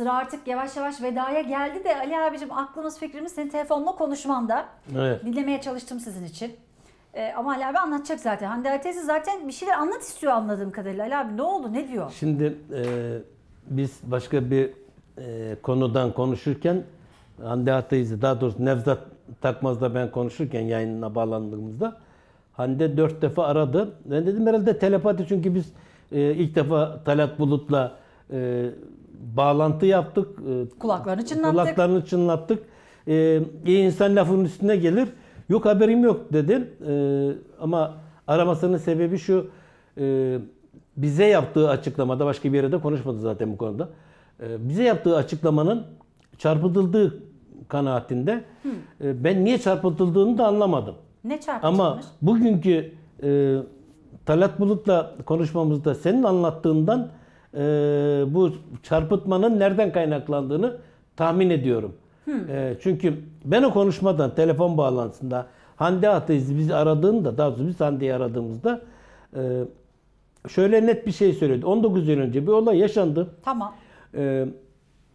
sıra artık yavaş yavaş vedaya geldi de Ali abicim aklımız fikrimiz senin telefonla konuşmanda. Evet. Dinlemeye çalıştım sizin için. Ee, ama Ali abi anlatacak zaten. Hande Ali teyze zaten bir şeyler anlat istiyor anladığım kadarıyla. Ali abi ne oldu ne diyor? Şimdi e, biz başka bir e, konudan konuşurken Hande Atayız'ı daha doğrusu Nevzat Takmaz'da ben konuşurken yayınına bağlandığımızda Hande dört defa aradı. Ben dedim herhalde telepati çünkü biz e, ilk defa Talat Bulut'la e, bağlantı yaptık. E, Kulaklarını çınlattık. Kulaklarını çınlattık. E, iyi insan lafının üstüne gelir. Yok haberim yok dedim. E, ama aramasının sebebi şu. E, bize yaptığı açıklamada başka bir yere de konuşmadı zaten bu konuda. E, bize yaptığı açıklamanın çarpıtıldığı kanaatinde e, ben niye çarpıtıldığını da anlamadım. Ne çarpıtılmış? Ama bugünkü e, Talat Bulut'la konuşmamızda senin anlattığından e, bu çarpıtmanın nereden kaynaklandığını tahmin ediyorum. E, çünkü ben o konuşmadan telefon bağlantısında Hande Atayız bizi aradığında daha doğrusu biz Hande'yi aradığımızda e, şöyle net bir şey söyledi. 19 yıl önce bir olay yaşandı. Tamam. E,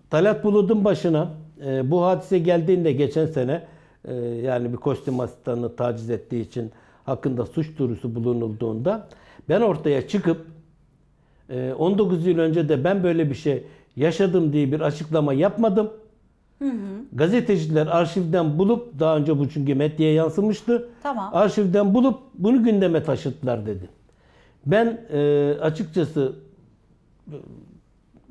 Talat Bulut'un başına e, bu hadise geldiğinde geçen sene e, yani bir kostüm asistanını taciz ettiği için hakkında suç duyurusu bulunulduğunda ben ortaya çıkıp 19 yıl önce de ben böyle bir şey yaşadım diye bir açıklama yapmadım. Gazeteciler arşivden bulup daha önce bu çünkü medyaya yansımıştı. Tamam. Arşivden bulup bunu gündeme taşıttılar dedi. Ben e, açıkçası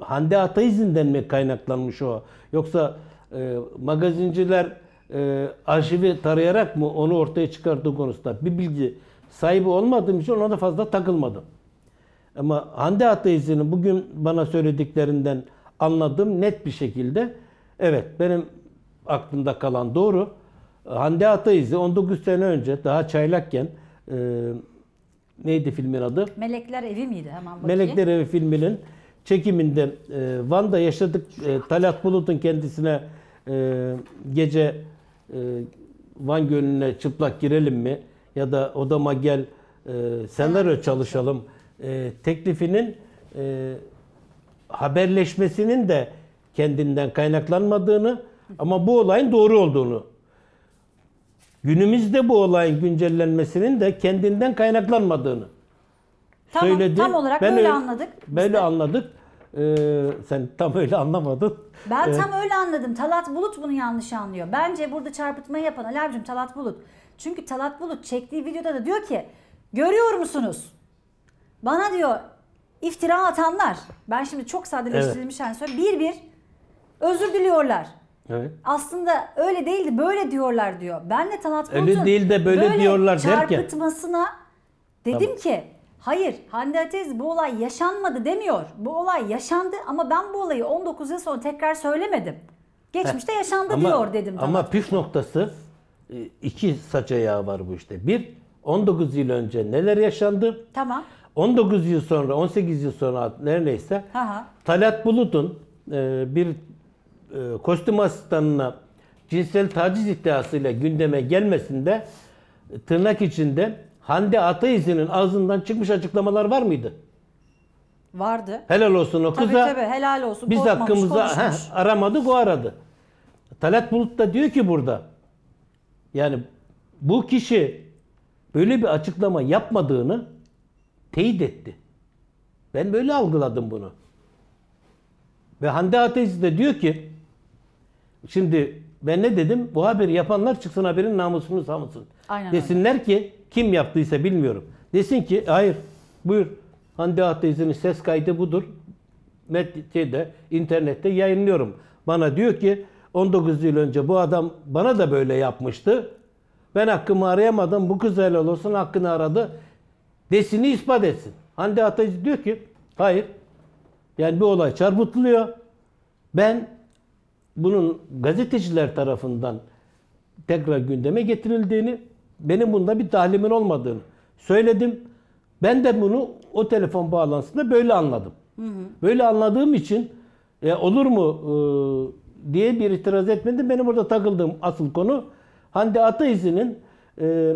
Hande Ataizm'den mi kaynaklanmış o? Yoksa e, magazinciler e, arşivi tarayarak mı onu ortaya çıkardığı konusunda bir bilgi sahibi olmadığım için ona da fazla takılmadım. Ama Hande Ataizm'in bugün bana söylediklerinden anladığım net bir şekilde evet benim aklımda kalan doğru. Hande Ataiz'i 19 sene önce daha çaylakken e, neydi filmin adı? Melekler evi miydi? Hemen bakayım. Melekler Evi filminin çekiminde e, Van'da yaşadık. E, Talat Bulut'un kendisine e, gece e, Van Gölü'ne çıplak girelim mi ya da odama gel e, senaryo çalışalım e, teklifinin e, haberleşmesinin de kendinden kaynaklanmadığını ama bu olayın doğru olduğunu günümüzde bu olayın güncellenmesinin de kendinden kaynaklanmadığını Tamam, söyledi. tam olarak böyle öyle- anladık. Böyle de. anladık. Ee, sen tam öyle anlamadın. Ben Evet. tam öyle anladım. Talat Bulut bunu yanlış anlıyor. Bence burada çarpıtmayı yapan Ali abicim Talat Bulut. Çünkü Talat Bulut çektiği videoda da diyor ki görüyor musunuz? Bana diyor iftira atanlar. Ben şimdi çok sadeleştirilmiş yani söylüyorum. Bir bir özür diliyorlar. Evet. Aslında öyle değildi böyle diyorlar diyor. Ben de Talat Öyle Bulut'un değil de böyle diyorlar derken. çarpıtmasına dedim ki hayır Hande Atez bu olay yaşanmadı demiyor. Bu olay yaşandı ama ben bu olayı 19 yıl sonra tekrar söylemedim. Geçmişte yaşandı diyor dedim. Ama Talat. püf noktası e, iki saç ayağı var bu işte. Bir, 19 yıl önce neler yaşandı? Tamam. 19 yıl sonra, 18 yıl sonra neredeyse Ha ha. Talat Bulut'un e, bir e, kostüm asistanına cinsel taciz iddiasıyla gündeme gelmesinde e, tırnak içinde Hande Ataiz'in ağzından çıkmış açıklamalar var mıydı? Vardı. Helal olsun o Tabii kıza. tabii helal olsun. Biz korkmamış, hakkımızda heh, aramadık o aradı. Talat Bulut da diyor ki burada yani bu kişi böyle bir açıklama yapmadığını teyit etti. Ben böyle algıladım bunu. Ve Hande Ateş de diyor ki şimdi ben ne dedim? Bu haberi yapanlar çıksın haberin namusunu savunsun. Aynen öyle. Desinler ki kim yaptıysa bilmiyorum. Desin ki hayır buyur Hande Ateş'in ses kaydı budur. Medyada, internette yayınlıyorum. Bana diyor ki 19 yıl önce bu adam bana da böyle yapmıştı. Ben hakkımı arayamadım. Bu kız helal olsun hakkını aradı. Desini ispat etsin. Hande Ateş diyor ki hayır. Yani bir olay çarpıtılıyor. Ben bunun gazeteciler tarafından tekrar gündeme getirildiğini, benim bunda bir tahlimin olmadığını söyledim. Ben de bunu o telefon bağlantısında böyle anladım. Böyle anladığım için e, olur mu e, diye bir itiraz etmedim. Benim burada takıldığım asıl konu Hande Ataiz'in e,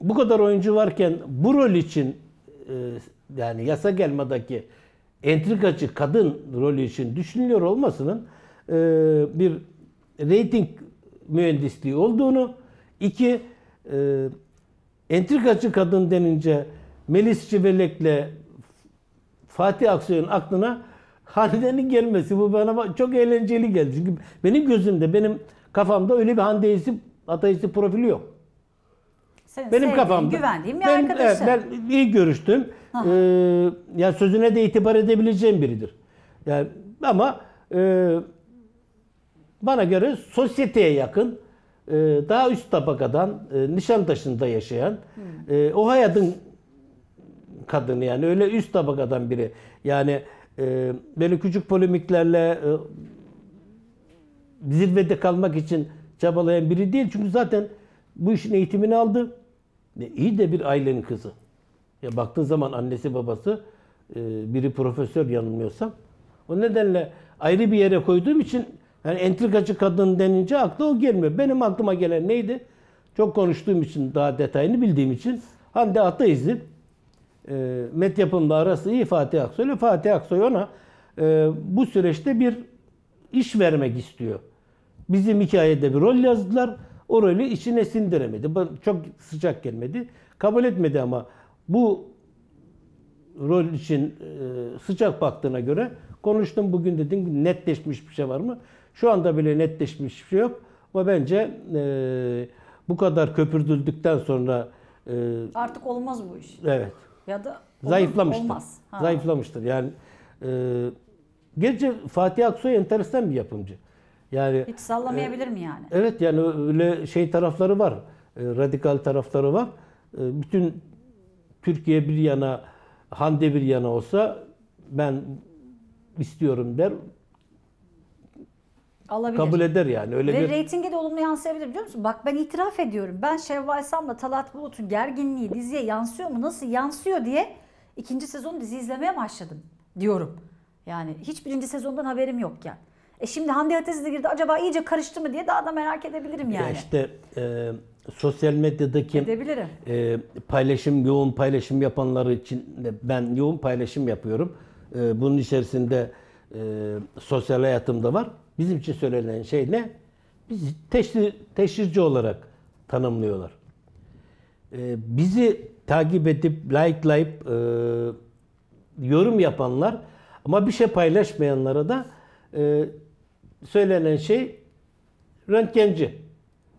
bu kadar oyuncu varken bu rol için e, yani yasa gelmadaki entrikacı kadın rolü için düşünülüyor olmasının e, bir reyting mühendisliği olduğunu, iki e, entrikacı kadın denince Melis Civelek'le Fatih Aksoy'un aklına Hande'nin gelmesi bu bana çok eğlenceli geldi. Çünkü benim gözümde, benim kafamda öyle bir Hande ateist profili yok. Senin Benim kafamda. güvendiğin bir ben, arkadaşın. evet, ben iyi görüştüm. Ee, yani sözüne de itibar edebileceğim biridir. Yani ama e, bana göre sosyeteye yakın, e, daha üst tabakadan e, Nişantaşı'nda yaşayan, e, o hayatın kadını yani öyle üst tabakadan biri. Yani e, böyle küçük polemiklerle e, zirvede kalmak için çabalayan biri değil. Çünkü zaten bu işin eğitimini aldı. E, iyi de bir ailenin kızı. Ya baktığın zaman annesi babası e, biri profesör yanılmıyorsam. O nedenle ayrı bir yere koyduğum için yani entrikacı kadın denince akla o gelmiyor. Benim aklıma gelen neydi? Çok konuştuğum için daha detayını bildiğim için Hande Ataiz'in e, Met Yapım'la arası iyi Fatih Aksoy. Fatih Aksoy ona e, bu süreçte bir iş vermek istiyor. Bizim hikayede bir rol yazdılar. O rolü içine sindiremedi. Çok sıcak gelmedi. Kabul etmedi ama bu rol için e, sıcak baktığına göre konuştum bugün dedim netleşmiş bir şey var mı? Şu anda bile netleşmiş bir şey yok. Ama bence e, bu kadar köpürdüldükten sonra e, Artık olmaz bu iş. evet Ya da olur, zayıflamıştır. Olmaz. Ha. Zayıflamıştır. Yani e, gerçi Fatih Aksoy enteresan bir yapımcı. Yani Hiç sallamayabilir mi yani? Evet yani öyle şey tarafları var. e, Radikal tarafları var. E, Bütün Türkiye bir yana, Hande bir yana olsa ben istiyorum der. Alabilir. Kabul eder yani. Öyle Ve bir reytinge de olumlu yansıyabilir biliyor musun? Bak ben itiraf ediyorum. Ben Şevval Sam'la Talat Bulut'un gerginliği diziye yansıyor mu? Nasıl yansıyor diye ikinci sezon dizi izlemeye başladım diyorum. Yani hiç birinci sezondan haberim yokken. E şimdi Hande Ateş de girdi. Acaba iyice karıştı mı diye daha da merak edebilirim Ya yani. işte e, sosyal medyadaki Edebilirim. e, paylaşım, yoğun paylaşım yapanları için de ben yoğun paylaşım yapıyorum. E, bunun içerisinde e, sosyal hayatımda var. Bizim için söylenen şey ne? Bizi teşhir, teşhirci olarak tanımlıyorlar. E, bizi takip edip likelayıp e, yorum yapanlar ama bir şey paylaşmayanlara da e, söylenen şey röntgenci.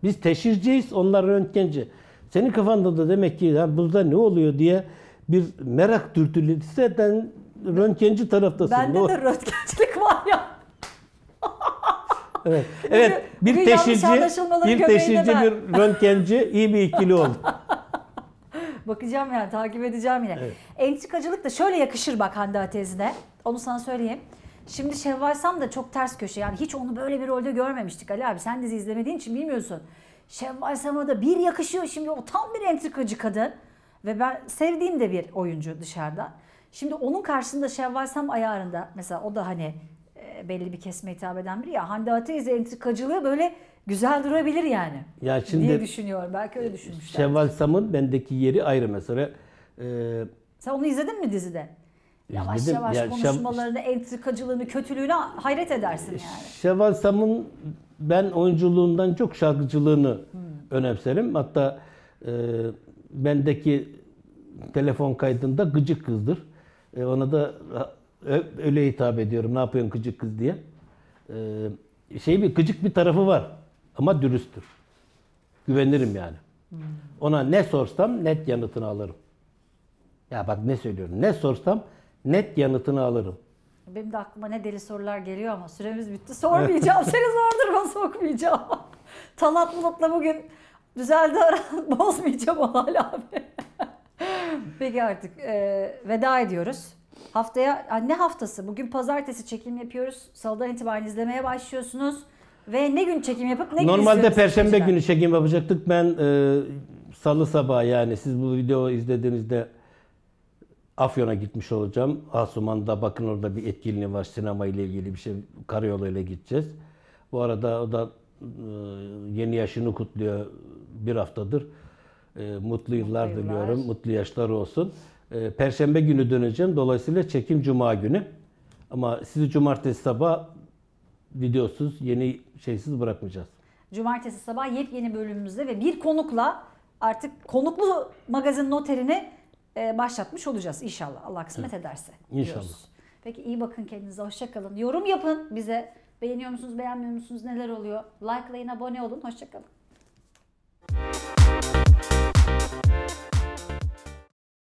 Biz teşhirciyiz, onlar röntgenci. Senin kafanda da demek ki ya burada ne oluyor diye bir merak dürtülürse sen röntgenci taraftasın. Bende de röntgencilik var ya. Evet. Evet. Bir yanlış teşhirci, bir teşhirci, ben. bir röntgenci iyi bir ikili oldu. Bakacağım yani takip edeceğim yine. Entrikacılık da şöyle yakışır bak Hande Atez'ine. Onu sana söyleyeyim. Şimdi Şevval Sam da çok ters köşe. Yani hiç onu böyle bir rolde görmemiştik Ali abi. Sen dizi izlemediğin için bilmiyorsun. Şevval Sam'a da bir yakışıyor şimdi. O tam bir entrikacı kadın. Ve ben sevdiğim de bir oyuncu dışarıdan. Şimdi onun karşısında Şevval Sam ayarında mesela o da hani e, belli bir kesime hitap eden biri ya. Hande Atez entrikacılığı böyle güzel durabilir yani. Ya şimdi diye düşünüyorum. Belki öyle düşünmüşler. Şevval Sam'ın bendeki yeri ayrı mesela. Ee, Sen onu izledin mi dizide? Yavaş İzledim. yavaş Ya Şev- konuşmalarını, entrikacılığını, kötülüğüne hayret edersin yani. Şevval Sam'ın ben oyunculuğundan çok şarkıcılığını Hmm. önemserim. Hatta e, bendeki telefon kaydında gıcık kızdır. E, ona da öyle hitap ediyorum. Ne yapıyorsun gıcık kız diye. E, şey bir gıcık bir tarafı var ama dürüsttür. Güvenirim yani. Hmm. Ona ne sorsam net yanıtını alırım. Ya bak ne söylüyorum. Ne sorsam net yanıtını alırım. Benim de aklıma ne deli sorular geliyor ama süremiz bitti. Sormayacağım. Seni zor duruma sokmayacağım. Talat Bulut'la bugün düzeldi aran. Bozmayacağım hala abi. Peki artık e, veda ediyoruz. Haftaya ne haftası? Bugün pazartesi çekim yapıyoruz. Salıdan itibaren izlemeye başlıyorsunuz. Ve ne gün çekim yapıp ne gün Normalde izliyoruz Perşembe günü çekim yapacaktık. Ben e, Salı sabahı yani siz bu videoyu izlediğinizde Afyon'a gitmiş olacağım. Asuman'da bakın orada bir etkinliği var sinema ile ilgili bir şey. Karayolu ile gideceğiz. Bu arada o da e, yeni yaşını kutluyor bir haftadır. E, mutlu yıllar yıllar. diliyorum. Mutlu yaşlar olsun. E, Perşembe günü döneceğim. Dolayısıyla çekim Cuma günü. Ama sizi Cumartesi sabah videosuz, yeni şeysiz bırakmayacağız. Cumartesi sabah yepyeni bölümümüzde ve bir konukla artık konuklu magazin noterini başlatmış olacağız inşallah. Allah kısmet ederse. İnşallah. diyoruz. Peki iyi bakın kendinize. Hoşçakalın. Yorum yapın bize. Beğeniyor musunuz, beğenmiyor musunuz, neler oluyor? Likelayın, abone olun. Hoşçakalın.